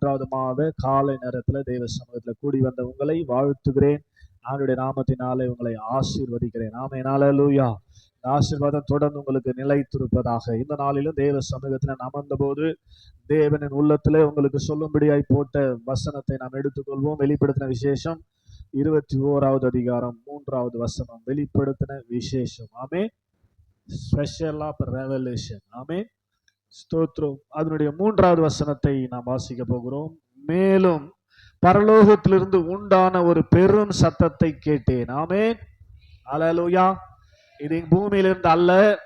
மூன்றாவது மாத காலை நேரத்துல தேவ சமூகத்துல கூடி வந்த உங்களை வாழ்த்துகிறேன். ஆண்டுடைய நாமத்தினாலே உங்களை ஆசீர்வதிக்கிறேன். ஆமையினால லூயா இந்த ஆசீர்வாதம் தொடர்ந்து உங்களுக்கு நிலைத்திருப்பதாக. இந்த நாளிலும் தேவ சமூகத்தில் அமர்ந்த போது தேவனின் உள்ளத்திலே உங்களுக்கு சொல்லும்படியாய் போட்ட வசனத்தை நாம் எடுத்துக்கொள்வோம். வெளிப்படுத்தின விசேஷம் இருபத்தி ஓராவது அதிகாரம் மூன்றாவது வசனம். வெளிப்படுத்தின விசேஷம். ஆமே ஸ்பெஷல் ஆஃப் ரெவல்யூஷன் ஆமே ஸ்தோத்ரம் அதனுடைய மூன்றாவது வசனத்தை நாம் வாசிக்க போகிறோம். மேலும் பரலோகத்திலிருந்து உண்டான ஒரு பெரும் சத்தத்தை கேட்டேன். ஆமே அலலுயா இது பூமியிலிருந்து அல்ல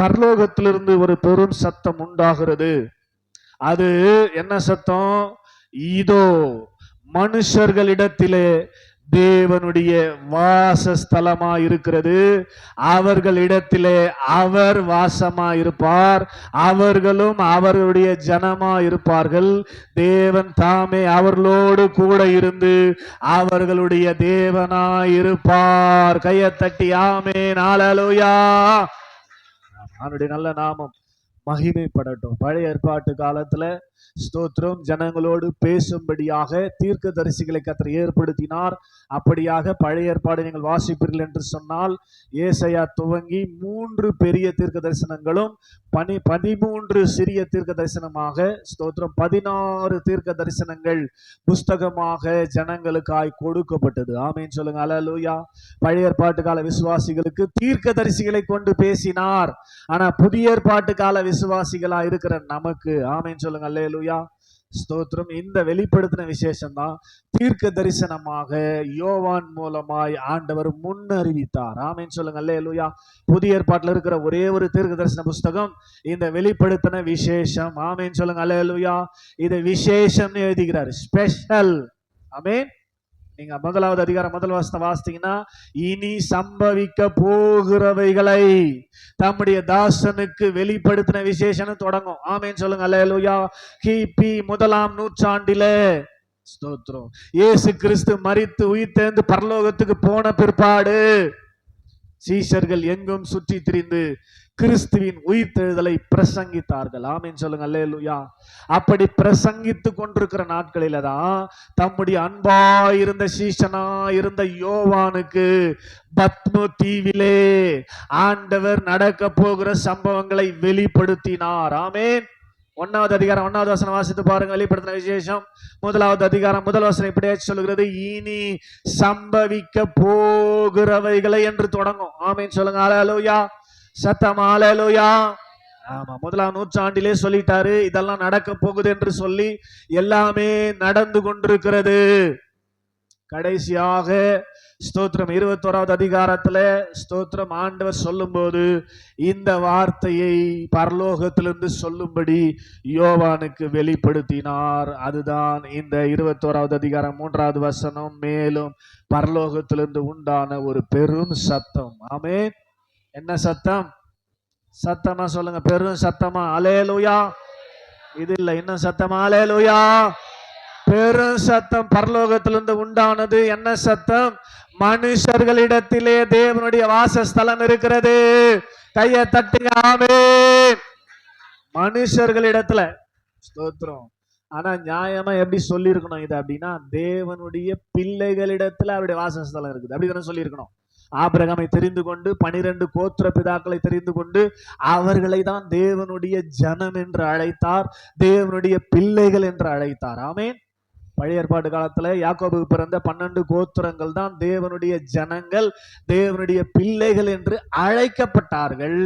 பரலோகத்திலிருந்து ஒரு பெரும் சத்தம் உண்டாகிறது. அது என்ன சத்தம்? இதோ மனுஷர்களிடத்திலே தேவனுடைய வாசஸ்தலமா இருக்கிறது அவர்களிடத்திலே அவர் வாசமா இருப்பார் அவர்களும் அவருடைய ஜனமா இருப்பார்கள் தேவன் தாமே அவர்களோடு கூட இருந்து அவர்களுடைய தேவனாய் இருப்பார் கையை தட்டி ஆமே நாளலுயா அவனுடைய நல்ல நாமம். மகிமைப்படட்டும். பழைய ஏற்பாட்டு காலத்துல ஸ்தோத்திரம் ஜனங்களோடு பேசும்படியாக தீர்க்க தரிசிகளை கத்திர ஏற்படுத்தினார். அப்படியாக பழைய ஏற்பாடு நீங்கள் வாசிப்பீர்கள் என்று சொன்னால் ஏசையா துவங்கி மூன்று பெரிய தீர்க்க தரிசனங்களும் பனி பதிமூன்று சிறிய தீர்க்க தரிசனமாக ஸ்தோத்திரம் பதினாறு தீர்க்க தரிசனங்கள் புஸ்தகமாக ஜனங்களுக்காய் கொடுக்கப்பட்டது. ஆமேன்னு சொல்லுங்க. அலலூயா பழைய ஏற்பாட்டு கால விசுவாசிகளுக்கு தீர்க்க தரிசிகளை கொண்டு பேசினார். ஆனா புதிய ஏற்பாட்டு கால விசுவாசிகளா இருக்கிற நமக்கு. ஆமைன்னு சொல்லுங்க அல்லேலூயா. ஸ்தோத்திரம். இந்த வெளிப்படுத்தின விசேஷம் தான் தீர்க்க தரிசனமாக யோவான் மூலமாய் ஆண்டவர் முன்னறிவித்தார். ஆமேன்னு சொல்லுங்க அல்லேலூயா. புதிய ஏற்பாட்டில் இருக்கிற ஒரே ஒரு தீர்க்க தரிசன புஸ்தகம் இந்த வெளிப்படுத்தின விசேஷம். ஆமேன்னு சொல்லுங்க அல்லேலூயா. இதை விசேஷம்னு எழுதிக்கிறார் ஸ்பெஷல். ஆமேன். நீங்க முதலாவது அதிகாரம் முதல் வாசத்தை வாசித்தீங்கன்னா இனி சம்பவிக்க போகிறவைகளை தம்முடைய தாசனுக்கு வெளிப்படுத்தின விசேஷம் தொடங்கும். ஆமேன்னு சொல்லுங்க அல்லேலூயா. கிபி முதலாம் நூற்றாண்டிலே ஸ்தோத்திரம். இயேசு கிறிஸ்து மரித்து உயிர்த்தெழுந்து பரலோகத்துக்கு போன பிற்பாடு சீஷர்கள் எங்கும் சுற்றி திரிந்து கிறிஸ்துவின் உயிர்த்தெழுதலை பிரசங்கித்தார்கள். ஆமீன் சொல்லுங்க அல்லேலுயா. அப்படி பிரசங்கித்து கொண்டிருக்கிற நாட்களில தான் தம்முடைய அன்பா இருந்த சீஷனா இருந்த யோவானுக்கு பத்ம தீவிலே ஆண்டவர் நடக்க போகிற சம்பவங்களை வெளிப்படுத்தினார். ஆமேன். ஒன்னாவது அதிகாரம் ஒன்னாவது வசனம் வாசித்து பாருங்க வெளிப்படுத்தின விசேஷம். முதலாவது அதிகாரம் முதல் வசனம் இப்படியே சொல்லுகிறது. இனி சம்பவிக்க போகிறவைகளை என்று தொடங்கும். ஆமீன் சொல்லுங்க அலோயா சத்தம் ஆமா முதலாம் நூற்றாண்டிலே சொல்லிட்டாரு இதெல்லாம் நடக்க போகுது என்று சொல்லி எல்லாமே நடந்து கொண்டிருக்கிறது. கடைசியாக ஸ்தோத்திரம் இருபத்தோராவது அதிகாரத்துல ஸ்தோத்திரம் ஆண்டவர் சொல்லும்போது இந்த வார்த்தையை பரலோகத்திலிருந்து சொல்லும்படி யோவானுக்கு வெளிப்படுத்தினார். அதுதான் இந்த இருபத்தோராவது அதிகாரம் மூன்றாவது வசனம். மேலும் பரலோகத்திலிருந்து உண்டான ஒரு பெரும் சத்தம். ஆமே என்ன சத்தம்? சத்தமா சொல்லுங்க பெரும் சத்தமா. அலேலுயா இது இல்லை இன்னும் சத்தமா? அலேலுயா பெரும் சத்தம் பரலோகத்திலிருந்து உண்டானது. என்ன சத்தம்? மனுஷர்களிடத்திலே தேவனுடைய வாசஸ்தலம் இருக்கிறது. கைய தட்டுங்க ஆமே மனுஷர்களிடத்துல ஸ்தோத்திரம். ஆனா நியாயமா எப்படி சொல்லியிருக்கணும் இது அப்படின்னா தேவனுடைய பிள்ளைகளிடத்துல அவருடைய வாசஸ்தலம் இருக்குது. அப்படி தானே சொல்லியிருக்கணும்? ஆபிரகாமை தெரிந்து கொண்டு பனிரெண்டு கோத்திர பிதாக்களை தெரிந்து கொண்டு அவர்களை தான் தேவனுடைய ஜனம் என்று அழைத்தார் தேவனுடைய பிள்ளைகள் என்று அழைத்தார். ஆமேன். பழைய ஏற்பாடு காலத்துல யாக்கோபுக்கு பிறந்த பன்னெண்டு கோத்திரங்கள் தான் தேவனுடைய ஜனங்கள் தேவனுடைய பிள்ளைகள் என்று அழைக்கப்பட்டார்கள்.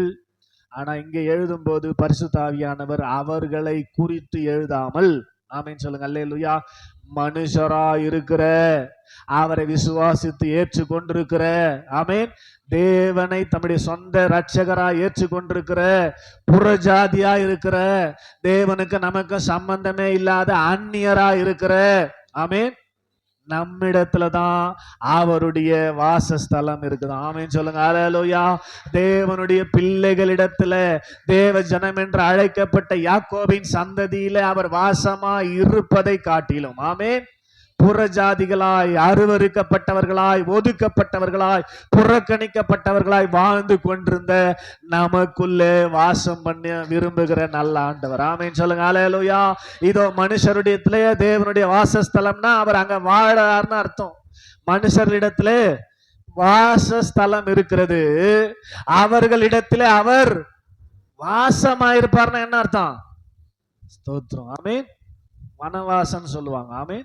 ஆனா இங்க எழுதும்போது பரிசுத்தாவியானவர் அவர்களை குறித்து எழுதாமல் ஆமேன்னு சொல்லுங்க அல்லேலூயா. மனுஷரா இருக்கிற அவரை விசுவாசித்து ஏற்றுக்கொண்டிருக்கிற ஆமேன். தேவனை தம்முடைய சொந்த ரட்சகரா ஏற்றுக்கொண்டிருக்கிற புறஜாதியா இருக்கிற தேவனுக்கு நமக்கு சம்பந்தமே இல்லாத அந்நியரா இருக்கிற ஆமேன். நம்மிடத்துல தான் அவருடைய வாசஸ்தலம் இருக்குது. ஆமேன்னு சொல்லுங்க. அலலோயா தேவனுடைய பிள்ளைகளிடத்துல தேவ ஜனம் என்று அழைக்கப்பட்ட யாக்கோவின் சந்ததியில அவர் வாசமா இருப்பதை காட்டிலும். ஆமேன். புறஜாதிகளாய் அருவருக்கப்பட்டவர்களாய் ஒதுக்கப்பட்டவர்களாய் புறக்கணிக்கப்பட்டவர்களாய் வாழ்ந்து கொண்டிருந்த நமக்குள்ளே வாசம் பண்ண விரும்புகிற நல்ல ஆண்டவர். ஆமேன்னு சொல்லுங்க. அலையலுயா இதோ மனுஷருடையத்திலே தேவனுடைய வாசஸ்தலம்னா அவர் அங்க வாழார்னு அர்த்தம். மனுஷரிடத்திலே வாசஸ்தலம் இருக்கிறது. அவர்களிடத்திலே அவர் வாசமாயிருப்பார்னா என்ன அர்த்தம்? ஸ்தோத்திரம். ஆமீன். வனவாசன் சொல்லுவாங்க. ஆமீன்.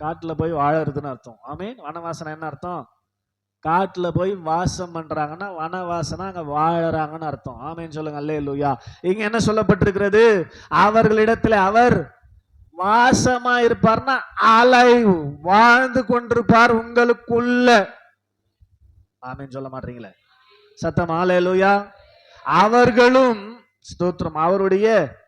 காட்டில் போய் வாழறதுன்னு அர்த்தம். ஆமீன். வனவாசனம் என்ன அர்த்தம்? காட்டில் போய் வாசம் பண்ணுறாங்கன்னா வனவாசனா அங்கே வாழறாங்கன்னு அர்த்தம். ஆமென் சொல்லுங்க. அல்லே லூயா இங்க என்ன சொல்லப்பட்டிருக்கிறது? அவர்களிடத்துல அவர் வாசமா இருப்பார்னா அலைவ் வாழ்ந்து கொண்டிருப்பார் உங்களுக்குள்ள. ஆமென் சொல்ல மாட்டீங்களே. சத்தம். ஆலேலூயா அவர்களும் ஸ்தோத்திரம். அவருடைய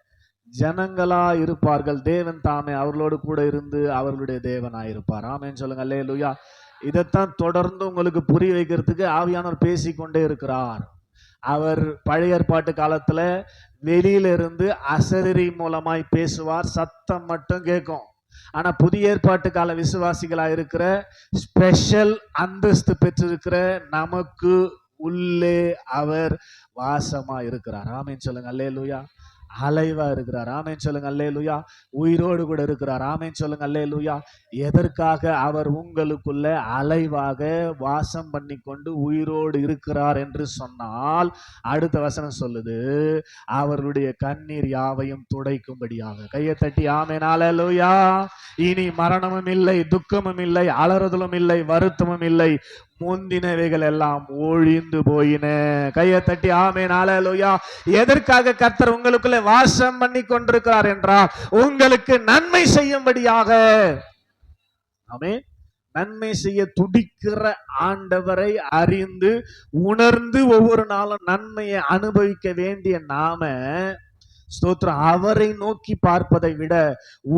ஜனங்களா இருப்பார்கள். தேவன் தாமே அவர்களோடு கூட இருந்து அவர்களுடைய தேவனாய் இருப்பார் ஆமென். சொல்லுங்க. அல்லேலூயா. இதைத்தான் தொடர்ந்து உங்களுக்கு புரிய வைக்கிறதுக்கு ஆவியானவர் பேசிக்கொண்டே இருக்கிறார். அவர் பழைய ஏற்பாட்டு காலத்துல வெளியில இருந்து அசரீரி மூலமாய் பேசுவார். சத்தம் மட்டும் கேட்கும். ஆனா புதிய ஏற்பாட்டு கால விசுவாசிகளா இருக்கிற ஸ்பெஷல் அந்தஸ்து பெற்றிருக்கிற நமக்கு உள்ளே அவர் வாசமா இருக்கிறார் ஆமேன்னு சொல்லுங்க. அல்லே லுயா அலைவா இருக்கிறார். ஆமேன் சொல்லுங்க அல்லேலூயா. உயிரோடு கூட இருக்கிறார். ஆமேன் சொல்லுங்க அல்லேலூயா. எதற்காக அவர் உங்களுக்குள்ள அலைவாக வாசம் பண்ணி கொண்டு உயிரோடு இருக்கிறார் என்று சொன்னால் அடுத்த வசனம் சொல்லுது அவருடைய கண்ணீர் யாவையும் துடைக்கும்படியாக. கையை தட்டி ஆமென் லுயா இனி மரணமும் இல்லை துக்கமும் இல்லை அலறுதலும் இல்லை வருத்தமும் இல்லை. முந்தினவைகள் எல்லாம் ஒழிந்து போயின. கையை தட்டி ஆமே நாளையா எதற்காக கர்த்தர் உங்களுக்குள்ளே வாசம் பண்ணி கொண்டிருக்கிறார் என்றால் உங்களுக்கு நன்மை செய்யும்படியாக. ஆமே நன்மை செய்ய துடிக்கிற ஆண்டவரை அறிந்து உணர்ந்து ஒவ்வொரு நாளும் நன்மையை அனுபவிக்க வேண்டிய நாம ஸ்தோத்திரம் அவரை நோக்கி பார்ப்பதை விட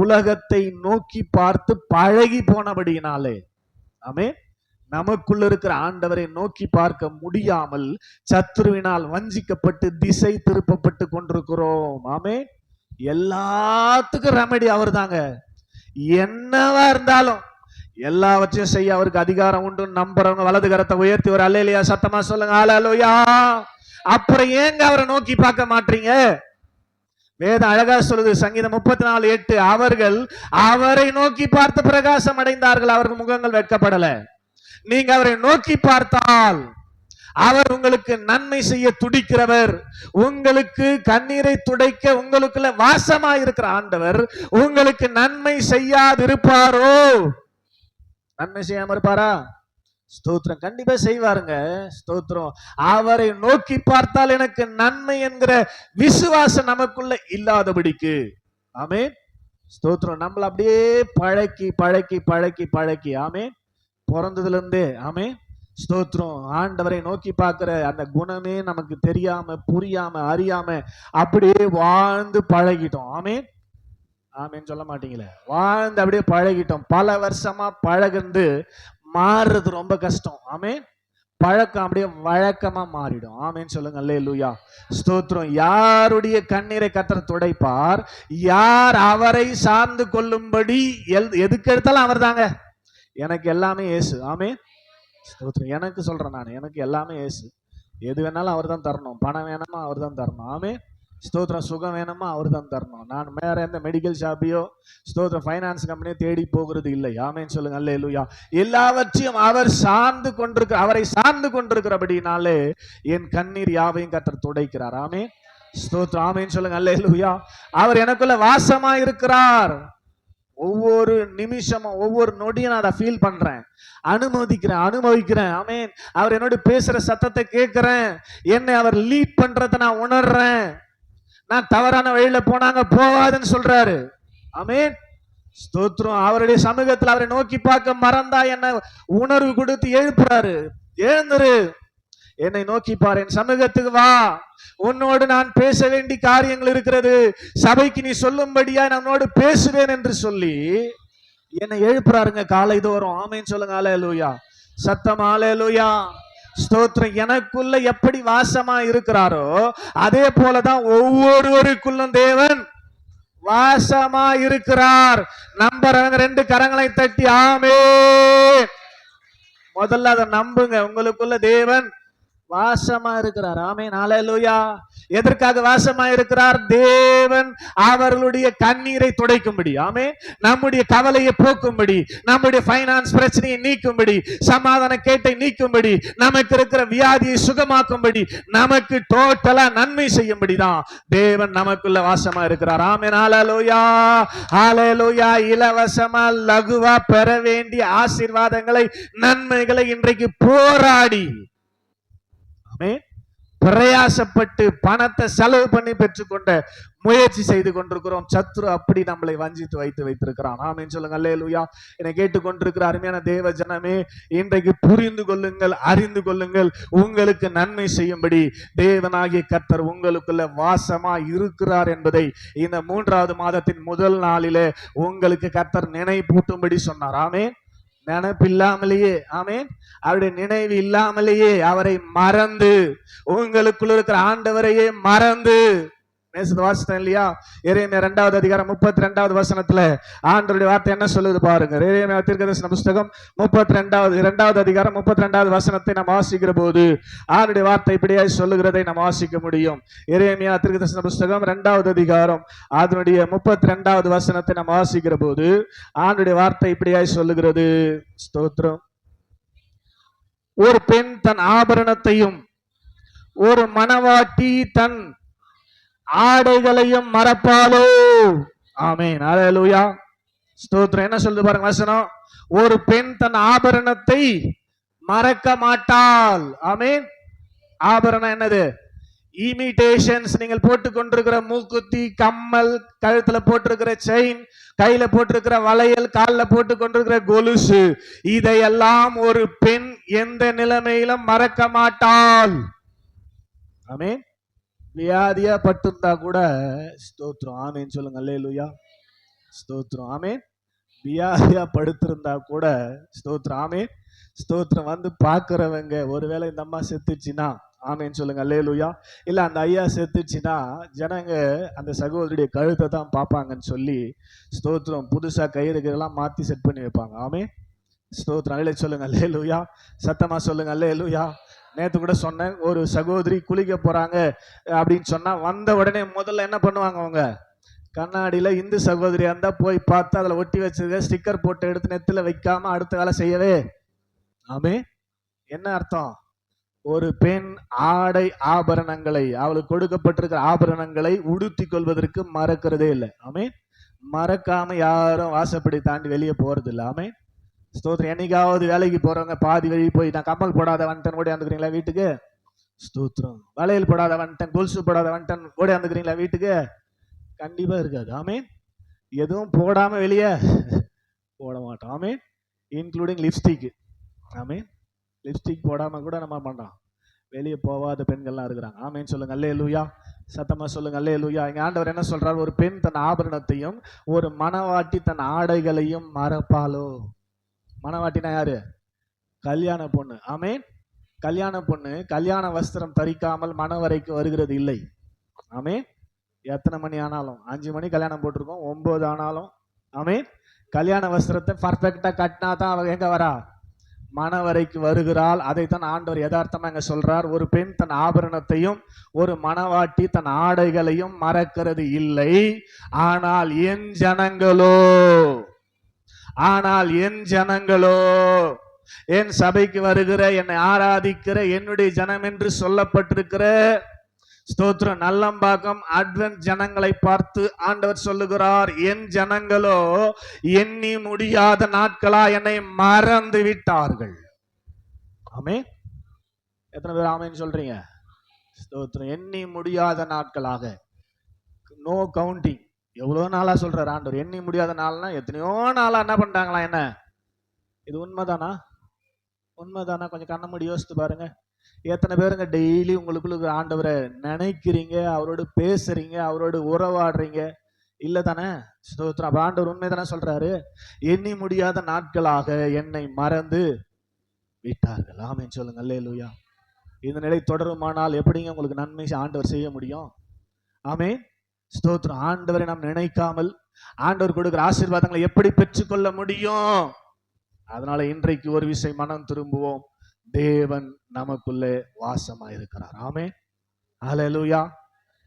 உலகத்தை நோக்கி பார்த்து பழகி போனபடியினாலே. ஆமே நமக்குள்ள இருக்கிற ஆண்டவரை நோக்கி பார்க்க முடியாமல் சத்ருவினால் வஞ்சிக்கப்பட்டு திசை திருப்பப்பட்டு கொண்டிருக்கிறோம். ஆமே எல்லாத்துக்கும் ரெமெடி அவர் தாங்க என்னவா இருந்தாலும் எல்லாவற்றையும் செய்ய அவருக்கு அதிகாரம் உண்டு. நம்புறவங்க வலது கரத்தை உயர்த்தி ஒரு அல்லையா சத்தமா சொல்லுங்க. அலலுயா அப்புறம் ஏங்க அவரை நோக்கி பார்க்க மாட்டீங்க? வேதம் அழகா சொல்லுது சங்கீதம் முப்பத்தி நாலு எட்டு. அவர்கள் அவரை நோக்கி பார்த்து பிரகாசம் அடைந்தார்கள். அவர்கள் முகங்கள் வெட்கப்படலை. நீங்க அவரை நோக்கி பார்த்தால் அவர் உங்களுக்கு நன்மை செய்ய துடிக்கிறவர். உங்களுக்கு கண்ணீரை துடைக்க உங்களுக்குள்ள வாசமா இருக்கிற ஆண்டவர் உங்களுக்கு நன்மை செய்யாதிருப்பாரோ? நன்மை செய்யாம இருப்பாரா? ஸ்தோத்திரம். கண்டிப்பா செய்வாருங்க. ஸ்தோத்திரம். அவரை நோக்கி பார்த்தால் எனக்கு நன்மை என்கிற விசுவாசம் நமக்குள்ள இல்லாதபடிக்கு. ஆமே ஸ்தோத்திரம். நம்மள அப்படியே பழக்கி பழக்கி பழக்கி பழக்கி. ஆமே பிறந்ததுலேருந்தே. ஆமே ஆமென். ஸ்தோத்திரம். ஆண்டவரை நோக்கி பார்க்குற அந்த குணமே நமக்கு தெரியாம புரியாம அறியாம அப்படியே வாழ்ந்து பழகிட்டோம். ஆமே ஆமேன்னு சொல்ல மாட்டீங்களே. வாழ்ந்து அப்படியே பழகிட்டோம். பல வருஷமா பழகுந்து மாறுறது ரொம்ப கஷ்டம். ஆமே பழக்கம் அப்படியே வழக்கமா மாறிடும். ஆமேன்னு சொல்லுங்க. அல்லேலூயா. ஸ்தோத்திரம். யாருடைய கண்ணீரை கத்தர் துடைப்பார்? யார் அவரை சார்ந்து கொள்ளும்படி எல்- எதுக்கு எடுத்தாலும் அவர் தாங்க எனக்கு எல்லாமே ஏசு. ஆமே எனக்கு சொல்றேன் நான். எனக்கு எல்லாமே ஏசு. எது வேணாலும் அவர் தான் தரணும். பணம் வேணுமா அவர் தான் தரணும். ஆமே ஸ்தோத்திரம். சுகம் வேணுமா அவர் தான் தரணும். நான் வேற எந்த மெடிக்கல் ஷாப்பையோ ஸ்தோத்திரம் ஃபைனான்ஸ் கம்பெனியோ தேடி போகிறது இல்லை. ஆமென். சொல்லுங்க. அல்லேலூயா எல்லாவற்றையும் அவர் சார்ந்து கொண்டிருக்க அவரை சார்ந்து கொண்டிருக்கிறபடினாலே என் கண்ணீர் யாவையும் கத்தர் துடைக்கிறார். ஆமே ஸ்தோத்திரம். ஆமேன்னு சொல்லுங்க. அல்லேலூயா அவர் எனக்குள்ள வாசமா இருக்கிறார் ஒவ்வொரு நிமிஷமும் ஒவ்வொரு நொடியும் நான் அதை ஃபீல் பண்றேன். அனுமதிக்கிறேன் அனுபவிக்கிறேன். ஆமென் அவர் என்னோட பேசுற சத்தத்தை கேட்கிறேன். என்னை அவர் லீட் பண்றதை நான் உணர்றேன். நான் தவறான வழியில போனாங்க போவாதுன்னு சொல்றாரு. ஆமென் ஸ்தோத்ரம் அவருடைய சமூகத்தில் அவரை நோக்கி பார்க்க மறந்தா என்ன உணர்வு கொடுத்து எழுப்புறாரு. எழுந்துரு. என்னை நோக்கி பாரு என் சமூகத்துக்கு வா. உன்னோடு நான் பேச வேண்டிய காரியங்கள் இருக்கிறது. சபைக்கு நீ சொல்லும்படியா நான் உன்னோடு பேசுவேன் என்று சொல்லி என்னை எழுப்புறாருங்க காலை தோறும் ஆமைன்னு சொல்லுங்க ஆலேலூயா சத்தம் ஆலேலூயா ஸ்தோத்திரம். எனக்குள்ள எப்படி வாசமா இருக்கிறாரோ அதே போலதான் ஒவ்வொருவருக்குள்ளும் தேவன் வாசமா இருக்கிறார். நம்புறவங்க ரெண்டு கரங்களை தட்டி ஆமே முதல்ல அதை நம்புங்க. உங்களுக்குள்ள தேவன் வாசமா இருக்கிறார். ஆமே நாளையா எதற்காக வாசமா இருக்கிறார்? தேவன் அவர்களுடைய கண்ணீரை துடைக்கும்படி. ஆமே நம்முடைய கவலையை போக்கும்படி நம்முடைய ஃபைனான்ஸ் பிரச்சனையை நீக்கும்படி சமாதான கேட்டை நீக்கும்படி நமக்கு இருக்கிற வியாதியை சுகமாக்கும்படி நமக்கு டோட்டலா நன்மை செய்யும்படி தான் தேவன் நமக்குள்ள வாசமா இருக்கிறார். ஆமே நாளையா ஆலையலோயா இலவசமா லகுவா பெற வேண்டிய ஆசீர்வாதங்களை நன்மைகளை இன்றைக்கு போராடி ஆமே பிரயாசப்பட்டு பணத்தை செலவு பண்ணி பெற்றுக்கொண்ட முயற்சி செய்து கொண்டிருக்கிறோம். சத்ரு அப்படி நம்மளை வஞ்சித்து வைத்து வைத்திருக்கிறான். ஆமேன்னு சொல்லுங்க அல்லேலூயா. என்னை கேட்டுக்கொண்டிருக்கிற அருமையான தேவ ஜனமே இன்றைக்கு புரிந்து கொள்ளுங்கள் அறிந்து கொள்ளுங்கள். உங்களுக்கு நன்மை செய்யும்படி தேவனாகிய கர்த்தர் உங்களுக்குள்ள வாசமா இருக்கிறார் என்பதை இந்த மூன்றாவது மாதத்தின் முதல் நாளிலே உங்களுக்கு கர்த்தர் நினைப்பூட்டும்படி சொன்னார். ஆமே நினைப்பில்லாமலேயே ஆமேன். அவருடைய நினைவு இல்லாமலேயே அவரை மறந்து உங்களுக்குள்ள இருக்கிற ஆண்டவரையே மறந்து நேசத்து வாசித்தேன் இல்லையா? எரேமியா ரெண்டாவது அதிகாரம் முப்பத்தி ரெண்டாவது வசனத்துல ஆண்டருடைய வார்த்தை என்ன சொல்லுது பாருங்க. எரேமியா தீர்க்கதரிசன புஸ்தகம் முப்பத்தி ரெண்டாவது இரண்டாவது அதிகாரம் முப்பத்தி ரெண்டாவது வசனத்தை நாம் வாசிக்கிற போது ஆண்டுடைய வார்த்தை இப்படியாய் சொல்லுகிறதை நாம் வாசிக்க முடியும். எரேமியா தீர்க்கதரிசன புஸ்தகம் ரெண்டாவது அதிகாரம் அதனுடைய முப்பத்தி ரெண்டாவது வசனத்தை நாம் வாசிக்கிற போது ஆண்டுடைய வார்த்தை இப்படியாய் சொல்லுகிறது. ஸ்தோத்திரம். ஒரு பெண் தன் ஆபரணத்தையும் ஒரு மணவாட்டி தன் ஆடைகளையும் மறப்பாளோ? ஆமென். ஹalleluya. ஸ்தோத்திரம். என்ன சொல்லுது பாருங்க வசனம். ஒரு பெண் தன் ஆபரணத்தை மறக்க மாட்டாள். ஆமென். ஆபரணம் என்னது? இமிடேஷன்ஸ் நீங்கள் போட்டு கொண்டிருக்கிற மூக்குத்தி கம்மல் கழுத்துல போட்டிருக்கிற செயின் கையில போட்டிருக்கிற வளையல் காலில் போட்டு கொண்டிருக்கிற கொலுசு இதையெல்லாம் ஒரு பெண் எந்த நிலைமையிலும் மறக்க மாட்டாள். ஆமென். வியாதியா பட்டிருந்தா கூட ஸ்தோத்ரம் ஆமேன்னு சொல்லுங்க அல்லேலூயா. ஸ்தோத்ரம் ஆமேன். வியாதியா படுத்திருந்தா கூட ஸ்தோத்ரம் ஆமேன். ஸ்தோத்திரம் வந்து பார்க்குறவங்க ஒருவேளை இந்த அம்மா செத்துச்சுன்னா ஆமேன்னு சொல்லுங்க லேலுயா இல்ல அந்த ஐயா செத்துச்சுன்னா ஜனங்க அந்த சகோதரியுடைய கழுத்தை தான் பார்ப்பாங்கன்னு சொல்லி ஸ்தோத்திரம் புதுசா கயிறுகளெல்லாம் மாத்தி செட் பண்ணி வைப்பாங்க ஆமே ஸ்தோத்திரம் அல்லே சொல்லுங்க அல்லேலூயா. சத்தமா சொல்லுங்க அல்லேலூயா. நேற்று கூட சொன்னேன் ஒரு சகோதரி குளிக்க போகிறாங்க அப்படின்னு சொன்னால் வந்த உடனே முதல்ல என்ன பண்ணுவாங்க அவங்க? கண்ணாடியில் இந்து சகோதரியாக இருந்தால் போய் பார்த்து அதில் ஒட்டி வச்சிருக்க ஸ்டிக்கர் போட்டு எடுத்து நெத்தில் வைக்காமல் அடுத்த வேலை செய்யவே. ஆமே என்ன அர்த்தம்? ஒரு பெண் ஆடை ஆபரணங்களை அவளுக்கு கொடுக்கப்பட்டிருக்கிற ஆபரணங்களை உடுத்தி கொள்வதற்கு மறக்கிறதே இல்லை. ஆமே மறக்காம யாரும் வாசப்படி தாண்டி வெளியே போறது இல்லை ஆமே ஸ்தோத்திரம். என்னைக்காவது வேலைக்கு போறவங்க பாதி வழி போய் நான் கம்மல் போடாத வந்துட்டேன் ஓடியாந்துக்கிறீங்களா வீட்டுக்கு? ஸ்தோத்திரம். வளையல் போடாத வந்துட்டேன் கொலுசு போடாத வந்துட்டேன் ஓடியாந்துக்கிறீங்களா வீட்டுக்கு? கண்டிப்பா இருக்காது. ஆமீன். எதுவும் போடாம வெளியே போட மாட்டோம். ஆமீன். இன்க்ளூடிங் லிப்ஸ்டிக் ஆமீன். லிப்ஸ்டிக் போடாம கூட நம்ம பண்ணோம் வெளியே போகாத பெண்கள்லாம் இருக்கிறாங்க. ஆமேன்னு சொல்லுங்க. அல்லே லூயா சத்தமா சொல்லுங்க. அல்லே லூயா இங்க ஆண்டவர் என்ன சொல்றாரு? ஒரு பெண் தன் ஆபரணத்தையும் ஒரு மனவாட்டி தன் ஆடைகளையும் மறப்பாளோ? மணவாட்டினா யாரு? கல்யாண பொண்ணு. ஆமேன். கல்யாண பொண்ணு கல்யாண வஸ்திரம் தரிக்காமல் மணவரைக்கு வருகிறது இல்லை. ஆமேன். எத்தனை மணி ஆனாலும்? அஞ்சு மணி கல்யாணம் போட்டிருக்கோம். ஒன்பது ஆனாலும். ஆமேன். கல்யாண வஸ்திரத்தை பர்ஃபெக்டா கட்டினா தான் அவள் எங்க வரா? மணவரைக்கு வருகிறாள். அதைத்தான் ஆண்டவர் யதார்த்தமாக இங்கே சொல்றார். ஒரு பெண் தன் ஆபரணத்தையும் ஒரு மணவாட்டி தன் ஆடைகளையும் மறக்கிறது இல்லை. ஆனால் என் ஜனங்களோ ஆனால் என் ஜனங்களோ என் சபைக்கு வருகிற என்னை ஆராதிக்கிற என்னுடைய ஜனம் என்று சொல்லப்பட்டிருக்கிற ஸ்தோத்திரம் நல்லம்பாக்கம் அட்வென்ட் ஜனங்களை பார்த்து ஆண்டவர் சொல்லுகிறார் என் ஜனங்களோ எண்ணி முடியாத நாட்களா என்னை மறந்து விட்டார்கள். ஆமே எத்தனை பேர் ஆமேன்னு சொல்றீங்க? ஸ்தோத்திரம். எண்ணி முடியாத நாட்களாக. நோ கவுண்டிங் எவ்வளோ நாளாக சொல்கிறார் ஆண்டவர்? எண்ணி முடியாத நாள்னா எத்தனையோ நாளாக என்ன பண்ணுறாங்களா என்ன? இது உண்மைதானா? உண்மைதானா? கொஞ்சம் கண்ண மூடி யோசித்து பாருங்க. எத்தனை பேருங்க டெய்லி உங்களுக்குள்ள ஆண்டவரை நினைக்கிறீங்க அவரோடு பேசுறீங்க அவரோடு உறவாடுறீங்க? இல்லை தானே? ஸ்தோத்திரம். ஆண்டவர் ஆண்டவர் உண்மைதானே சொல்கிறாரு எண்ணி முடியாத நாட்களாக என்னை மறந்து விட்டார்கள். ஆமென். சொல்லுங்க. அல்லேலூயா. இந்த நிலை தொடருமானால் எப்படிங்க உங்களுக்கு நன்மை ஆண்டவர் செய்ய முடியும்? ஆமென். ஸ்தோத்திரம். ஆண்டவரை நாம் நினைக்காமல் ஆண்டவர் கொடுக்கிற ஆசீர்வாதங்களை எப்படி பெற்றுக்கொள்ள முடியும்? அதனால இன்றைக்கு ஒரு விசை மனம் திரும்புவோம். தேவன் நமக்குள்ளே வாசமாயிருக்கிறார். ஆமே அலலுயா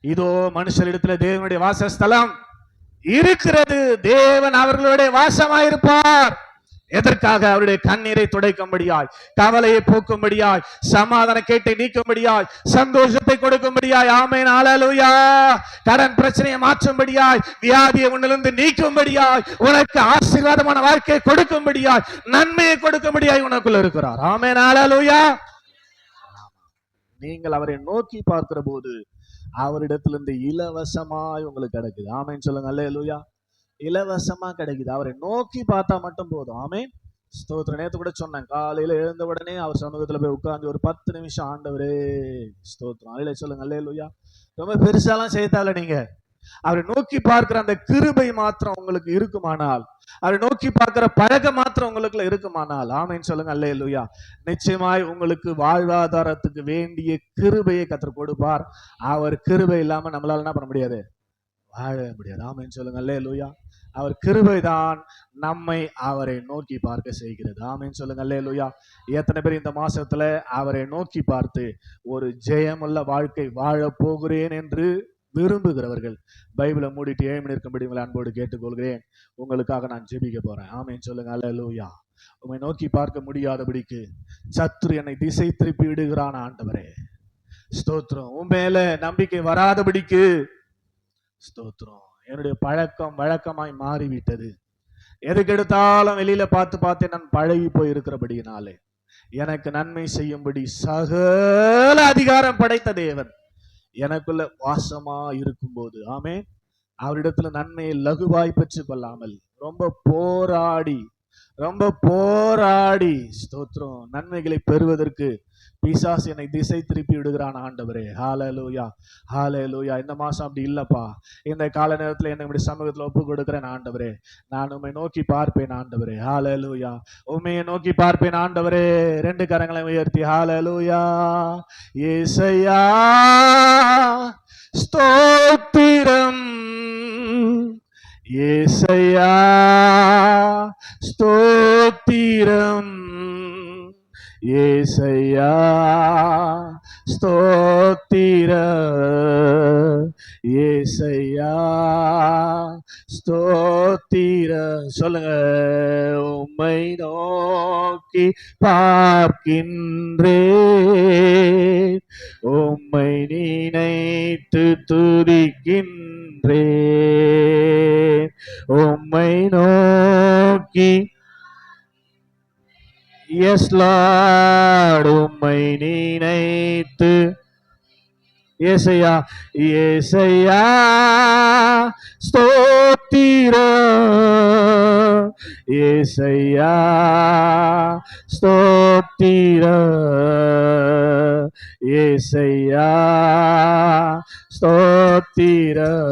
இதோ மனுஷரிடத்துல தேவனுடைய வாசஸ்தலம் இருக்கிறது. தேவன் அவர்களுடைய வாசமாயிருப்பார். எதற்காக அவருடைய கண்ணீரை துடைக்கும்படியாய் கவலையை போக்கும்படியாய் சமாதான கேட்டை நீக்கும்படியாய் சந்தோஷத்தை கொடுக்கும்படியாய் ஆமை ஹalleluya. கடன் பிரச்சனையை மாற்றும்படியாய் வியாதியை உன்னிலிருந்து நீக்கும்படியாய் உனக்கு ஆசீர்வாதமான வாழ்க்கையை கொடுக்கும்படியாய் நன்மையை கொடுக்கும்படியாய் உனக்குள்ள இருக்கிறார். ஆமை ஹalleluya. நீங்கள் அவரை நோக்கி பார்க்கிற போது அவரிடத்திலிருந்து இலவசமாய் உங்களுக்கு கிடைக்குது. ஆமைன்னு சொல்லுங்க அல்லேலூயா இலவசமா கிடைக்குது. அவரை நோக்கி பார்த்தா மட்டும் போதும். ஆமே ஸ்தோத்திர நேத்து கூட சொன்னேன். காலையில எழுந்த உடனே அவர் சமூகத்துல போய் உட்கார்ந்து ஒரு பத்து நிமிஷம் ஆண்டவரே ஸ்தோத்திரம். அல்ல சொல்லுங்க. அல்லேலூயா. ரொம்ப பெருசாலாம் செய்தால நீங்க. அவரை நோக்கி பார்க்கிற அந்த கிருபை மாத்திரம் உங்களுக்கு இருக்குமானால் அவரை நோக்கி பார்க்கிற பழக்கம் மாத்திரம் உங்களுக்குள்ள இருக்குமானால் ஆமைன்னு சொல்லுங்க. அல்லேலூயா. நிச்சயமாய் உங்களுக்கு வாழ்வாதாரத்துக்கு வேண்டிய கிருபையை கத்தர் கொடுப்பார். அவர் கிருபை இல்லாம நம்மளால என்ன பண்ண முடியாது? வாழவே முடியாது. ஆமைன்னு சொல்லுங்க. அல்லேலூயா. அவர் கிருபை தான் நம்மை அவரை நோக்கி பார்க்க செய்கிறது. ஆமைன்னு சொல்லுங்க. அல்லேலூயா. எத்தனை பேர் இந்த மாசத்துல அவரை நோக்கி பார்த்து ஒரு ஜெயமுள்ள வாழ்க்கை வாழ போகிறேன் என்று விரும்புகிறவர்கள் பைபிளை மூடிட்டு ஏமி இருக்கும்படி உங்களை அன்போடு கேட்டுக்கொள்கிறேன். உங்களுக்காக நான் ஜெபிக்க போறேன். ஆமைன்னு சொல்லுங்க. அல்லேலூயா. உம்மை நோக்கி பார்க்க முடியாதபடிக்கு சத்ரு என்னை திசை திருப்பி விடுகிறான். ஆண்டவரே. ஸ்தோத்திரம். உன் மேல நம்பிக்கை வராதபடிக்கு ஸ்தோத்திரம். என்னுடைய பழக்கம் வழக்கமாய் மாறிவிட்டது. எதுக்கு எடுத்தாலும் வெளியில பார்த்து பார்த்து நான் பழகி போய் இருக்கிறபடியினாலே எனக்கு நன்மை செய்யும்படி சகல அதிகாரம் படைத்த தேவன் எனக்குள்ள வாசமா இருக்கும்போது ஆமே அவரிடத்துல நன்மையை லகுவாய் பெற்றுக் கொள்ளாமல் ரொம்ப போராடி ரொம்ப போராடி ஸ்தோத்திரம். நன்மைகளை பெறுவதற்கு பிசாஸ் என்னை திசை திருப்பி விடுகிறான் ஆண்டவரே. ஹால லூயா ஹால லூயா இந்த மாசம் அப்படி இல்லப்பா. இந்த கால நேரத்துல என்னை இப்படி சமூகத்துல ஒப்பு கொடுக்குறேன் ஆண்டவரே. நான் உண்மை நோக்கி பார்ப்பேன் ஆண்டவரே. ஹாலலூயா உண்மையை நோக்கி பார்ப்பேன் ஆண்டவரே. ரெண்டு கரங்களை உயர்த்தி ஹாலலூயா ஏசையா ஸ்தோத்திரம். ஏசையா ஸ்தோத்திரம் ஏசையா ஸ்தோத்திர ஏசையா ஸ்தோத்திர சொல்லுங்க. உம்மை நோக்கி பார்க்கின்றேன். உம்மை நினைத்து துதிக்கின்றேன். உம்மை நோக்கி எஸ் லார்ட் உம்மை நினைத்து. ஏசையா ஏசையா ஸ்தோத்திர. ஏசையா ஸ்தோத்திர. ஏசையா ஸ்தோத்திர.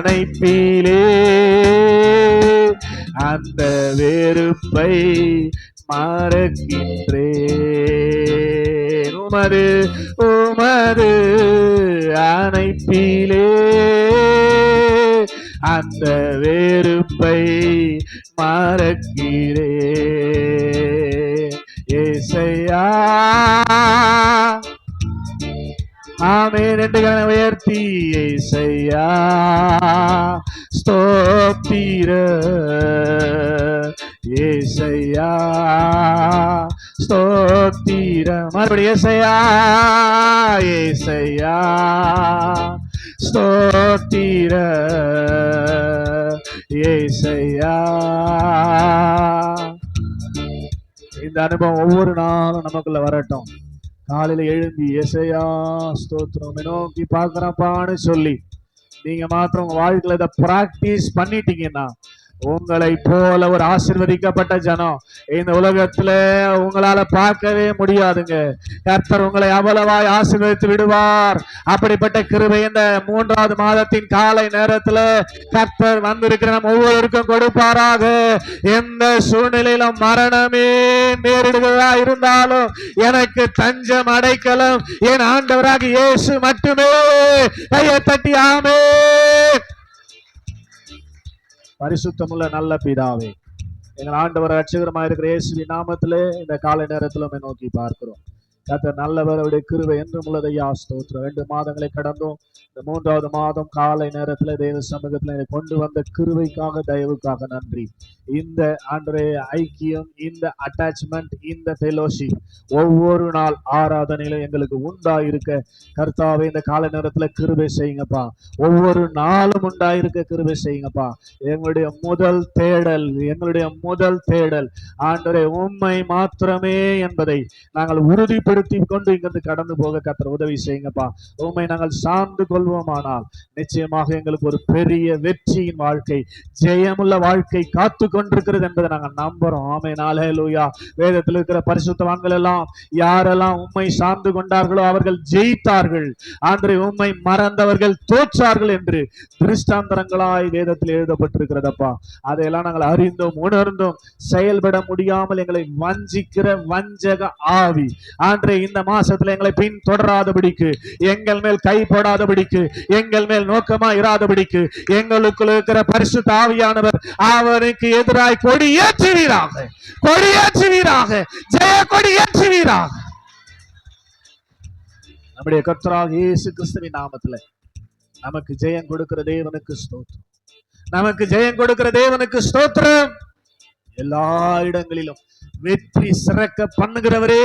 நினைப்பிலே அந்த வெறுப்பை மறக்கின்றே உமது உமது அணைப்பிலே. அந்த வெறுப்பை மறக்கிறே ஏசையா ஆமே ரெண்டு கரங்களை உயர்த்தி. செய்யா ஸ்தோத்திர. ஏசையா ஸ்தோத்திர. மறுபடியும் ஏசையா ஏசையா ஸ்தோத்திர. ஏசையா. இந்த அனுபவம் ஒவ்வொரு நாளும் நமக்குள்ள வரட்டும். காலையில எழுந்தி எசையா ஸ்தோத்திரம். நோக்கி பாக்குறப்பான்னு சொல்லி. நீங்க மாத்திரம் உங்க வாழ்க்கையில இதை பிராக்டிஸ் பண்ணிட்டீங்கன்னா உங்களை போல ஒரு ஆசிர்வதிக்கப்பட்ட ஜனம் இந்த உலகத்துல உங்களால பார்க்கவே முடியாதுங்க. கர்த்தர் உங்களை அவ்வளவாய் ஆசீர்வதித்து விடுவார். அப்படிப்பட்ட கிருபை இந்த மூன்றாவது மாதத்தின் காலை நேரத்துல கர்த்தர் வந்திருக்கிற நம்ம ஒவ்வொருவருக்கும் கொடுப்பாராக. எந்த சூழ்நிலையிலும் மரணமே நேரிடுகிறதா இருந்தாலும் எனக்கு தஞ்சம் அடைக்கலம். என் ஆண்டவராக இயேசு மட்டுமே. கையை தட்டி ஆமே பரிசுத்தமுள்ள நல்ல பிதாவே. எங்கள் ஆண்டவர் ரட்சகரமாக இருக்கிற இயேசுவின் நாமத்திலே இந்த காலை நேரத்தில் நோக்கி பார்க்கிறோம். கத்த நல்லவர் அவருடைய கிருபை என்றும் உள்ளதையா ஸ்தோத்திரம். ரெண்டு மாதங்களை கடந்தோம் இந்த மூன்றாவது மாதம் காலை நேரத்தில் தேவ சமூகத்தில் என்னை கொண்டு வந்த கிருவைக்காக தயவுக்காக நன்றி. இந்த அன்றைய ஐக்கியம் இந்த அட்டாச்மெண்ட் இந்த ஃபெலோஷிப் ஒவ்வொரு நாள் ஆராதனையிலும் எங்களுக்கு உண்டாயிருக்க. கர்த்தாவை இந்த காலை நேரத்தில் கிருவை செய்யுங்கப்பா. ஒவ்வொரு நாளும் உண்டாயிருக்க கிருவை செய்யுங்கப்பா. எங்களுடைய முதல் தேடல் எங்களுடைய முதல் தேடல் ஆண்டரை உண்மை மாத்திரமே என்பதை நாங்கள் உறுதி உறுதிப்படுத்தி கொண்டு இங்கிருந்து கடந்து போக கத்திர உதவி செய்யுங்கப்பா. உண்மை நாங்கள் சார்ந்து கொள்வோமானால் நிச்சயமாக எங்களுக்கு ஒரு பெரிய வெற்றியின் வாழ்க்கை ஜெயமுள்ள வாழ்க்கை காத்து கொண்டிருக்கிறது என்பதை நாங்கள் நம்புறோம். ஆமை நாளே லூயா வேதத்தில் இருக்கிற பரிசுத்தவான்கள் எல்லாம் யாரெல்லாம் உண்மை சார்ந்து கொண்டார்களோ அவர்கள் ஜெயித்தார்கள். ஆண்டு உண்மை மறந்தவர்கள் தோற்றார்கள் என்று திருஷ்டாந்தரங்களாய் வேதத்தில் எழுதப்பட்டிருக்கிறதப்பா. அதையெல்லாம் நாங்கள் அறிந்தோம் உணர்ந்தோம். செயல்பட முடியாமல் எங்களை வஞ்சிக்கிற வஞ்சக ஆவி. ஆண்டு ஆண்டு இந்த மாசத்துல எங்களை பின் தொடராதபடிக்கு எங்கள் மேல் கை போடாதபடிக்கு எங்கள் மேல் நோக்கமா இராதபடிக்கு எங்களுக்குள் இருக்கிற பரிசு தாவியானவர் அவருக்கு எதிராய் கொடி ஏற்றுவீராக கொடி ஏற்றுவீராக ஜெய கொடி ஏற்றுவீராக நம்முடைய கர்த்தராக இயேசு கிறிஸ்துவின் நாமத்துல நமக்கு ஜெயம் கொடுக்கிற தேவனுக்கு ஸ்தோத்திரம். நமக்கு ஜெயம் கொடுக்கிற தேவனுக்கு ஸ்தோத்திரம். எல்லா இடங்களிலும் வெற்றி சிறக்க பண்ணுகிறவரே.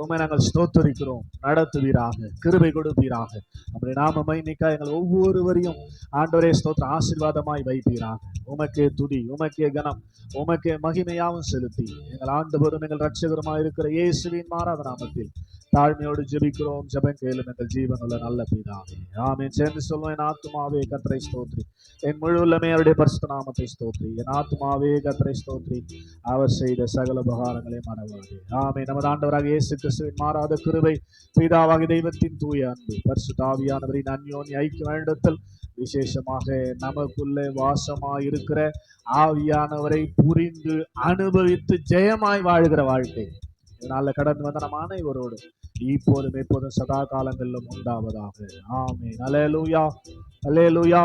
உண்மை நாங்கள் ஸ்தோத்தரிக்கிறோம். நடத்துவீராக கிருபை கொடுப்பீராக. அப்படி நாம மைனிக்கா எங்கள் ஒவ்வொருவரையும் ஆண்டவரே ஸ்தோத்திர ஆசீர்வாதமாய் வைப்பீராக. உமக்கே துதி உமக்கே கனம் உமக்கே மகிமையாவும் செலுத்தி. எங்கள் ஆண்டவரும் எங்கள் ரட்சகருமாய் இருக்கிற இயேசுவின் மாறாத நாமத்தில் தாழ்மையோடு ஜெபிக்கிறோம். ஜெபம் கேளும் எங்கள் ஜீவனுள்ள நல்ல பிதாவே. ஆமே சேர்ந்து சொல்லுவோம் என் ஆத்துமாவே கத்திரை ஸ்தோத்ரி. என் முழு உள்ளமே அவருடைய பரிசு நாமத்தை ஸ்தோத்ரி. என் ஆத்துமாவே கத்திரை ஸ்தோத்ரி. அவர் செய்த சகல உபகாரங்களை மறவாதே. ஆமை நமது ஆண்டவராக இயேசு கிறிஸ்துவின் மாறாத கிருவை பிதாவாகி தெய்வத்தின் தூய அன்பு பரிசுத்த ஆவியானவரின் அந்யோனி ஐக்கிய வேண்டத்தில் விசேஷமாக நமக்குள்ளே வாசமாய் இருக்கிற ஆவியானவரை புரிந்து அனுபவித்து ஜெயமாய் வாழ்கிற வாழ்க்கை. இதனால கடந்து வந்த நம் அனைவரோடு இப்போதும் எப்போதும் சதா காலங்களிலும் உண்டாவதாக. ஆமே அலேலூயா அலேலூயா